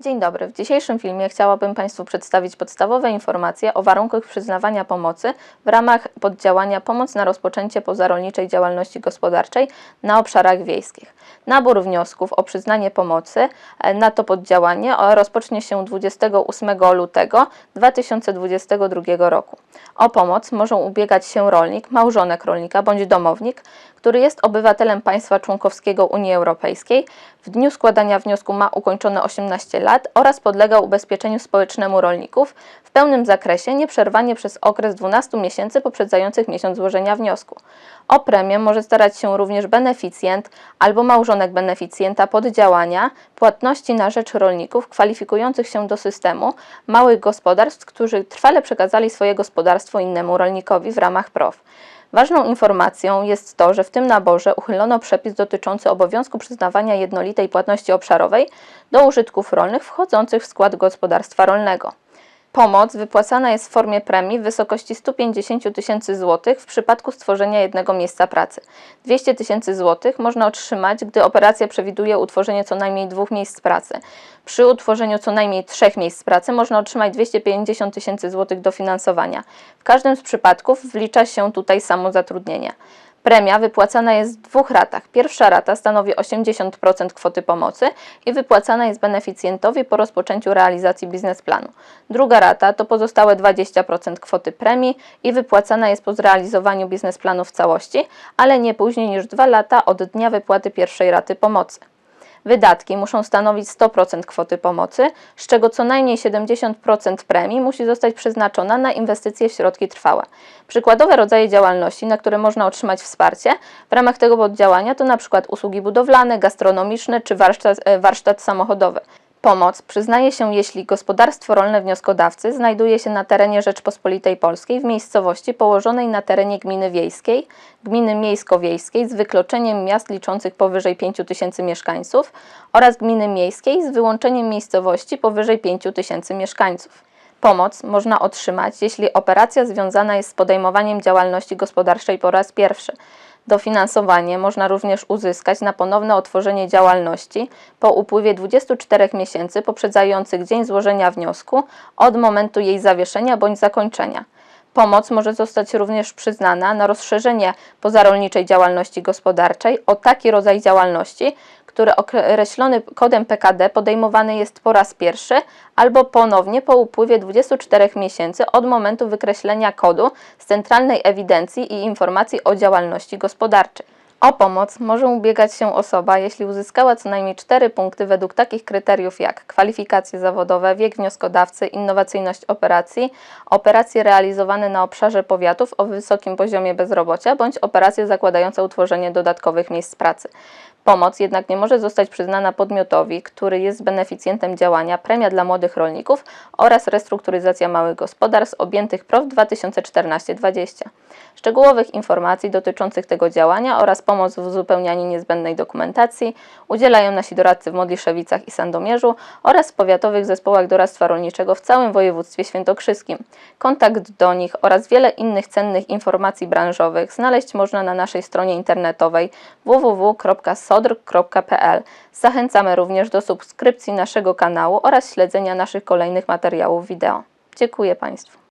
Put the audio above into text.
Dzień dobry. W dzisiejszym filmie chciałabym Państwu przedstawić podstawowe informacje o warunkach przyznawania pomocy w ramach poddziałania Pomoc na rozpoczęcie pozarolniczej działalności gospodarczej na obszarach wiejskich. Nabór wniosków o przyznanie pomocy e, na to poddziałanie rozpocznie się 28 lutego 2022 roku. O pomoc może ubiegać się rolnik, małżonek rolnika bądź domownik, który jest obywatelem państwa członkowskiego Unii Europejskiej, w dniu składania wniosku ma ukończone 18 lat oraz podlega ubezpieczeniu społecznemu rolników w pełnym zakresie nieprzerwanie przez okres 12 miesięcy poprzedzających miesiąc złożenia wniosku. O premię może starać się również beneficjent albo małżonek beneficjenta poddziałania płatności na rzecz rolników kwalifikujących się do systemu małych gospodarstw, którzy trwale przekazali swoje gospodarstwo innemu rolnikowi w ramach PROW. Ważną informacją jest to, że w tym naborze uchylono przepis dotyczący obowiązku przyznawania jednolitej płatności obszarowej do użytków rolnych wchodzących w skład gospodarstwa rolnego. Pomoc wypłacana jest w formie premii w wysokości 150 tysięcy złotych w przypadku stworzenia jednego miejsca pracy. 200 tysięcy złotych można otrzymać, gdy operacja przewiduje utworzenie co najmniej dwóch miejsc pracy. Przy utworzeniu co najmniej trzech miejsc pracy można otrzymać 250 tysięcy złotych dofinansowania. W każdym z przypadków wlicza się tutaj samozatrudnienie. Premia wypłacana jest w dwóch ratach. Pierwsza rata stanowi 80% kwoty pomocy i wypłacana jest beneficjentowi po rozpoczęciu realizacji biznesplanu. Druga rata to pozostałe 20% kwoty premii i wypłacana jest po zrealizowaniu biznesplanu w całości, ale nie później niż 2 lata od dnia wypłaty pierwszej raty pomocy. Wydatki muszą stanowić 100% kwoty pomocy, z czego co najmniej 70% premii musi zostać przeznaczona na inwestycje w środki trwałe. Przykładowe rodzaje działalności, na które można otrzymać wsparcie w ramach tego poddziałania to np. usługi budowlane, gastronomiczne czy warsztat, e, warsztat samochodowy. Pomoc przyznaje się, jeśli gospodarstwo rolne wnioskodawcy znajduje się na terenie Rzeczpospolitej Polskiej w miejscowości położonej na terenie gminy wiejskiej, gminy miejsko-wiejskiej z wykluczeniem miast liczących powyżej 5 tysięcy mieszkańców oraz gminy miejskiej z wyłączeniem miejscowości powyżej 5 tysięcy mieszkańców. Pomoc można otrzymać, jeśli operacja związana jest z podejmowaniem działalności gospodarczej po raz pierwszy. Dofinansowanie można również uzyskać na ponowne otworzenie działalności po upływie 24 miesięcy poprzedzających dzień złożenia wniosku od momentu jej zawieszenia bądź zakończenia. Pomoc może zostać również przyznana na rozszerzenie pozarolniczej działalności gospodarczej o taki rodzaj działalności, który określony kodem PKD podejmowany jest po raz pierwszy albo ponownie po upływie 24 miesięcy od momentu wykreślenia kodu z Centralnej Ewidencji i Informacji o Działalności Gospodarczej. O pomoc może ubiegać się osoba, jeśli uzyskała co najmniej 4 punkty według takich kryteriów jak kwalifikacje zawodowe, wiek wnioskodawcy, innowacyjność operacji, operacje realizowane na obszarze powiatów o wysokim poziomie bezrobocia bądź operacje zakładające utworzenie dodatkowych miejsc pracy. Pomoc jednak nie może zostać przyznana podmiotowi, który jest beneficjentem działania Premia dla Młodych Rolników oraz Restrukturyzacja Małych Gospodarstw objętych PROW 2014-20. Szczegółowych informacji dotyczących tego działania oraz pomoc w uzupełnianiu niezbędnej dokumentacji udzielają nasi doradcy w Modliszewicach i Sandomierzu oraz w powiatowych zespołach doradztwa rolniczego w całym województwie świętokrzyskim. Kontakt do nich oraz wiele innych cennych informacji branżowych znaleźć można na naszej stronie internetowej www.sodr.pl. Zachęcamy również do subskrypcji naszego kanału oraz śledzenia naszych kolejnych materiałów wideo. Dziękuję Państwu.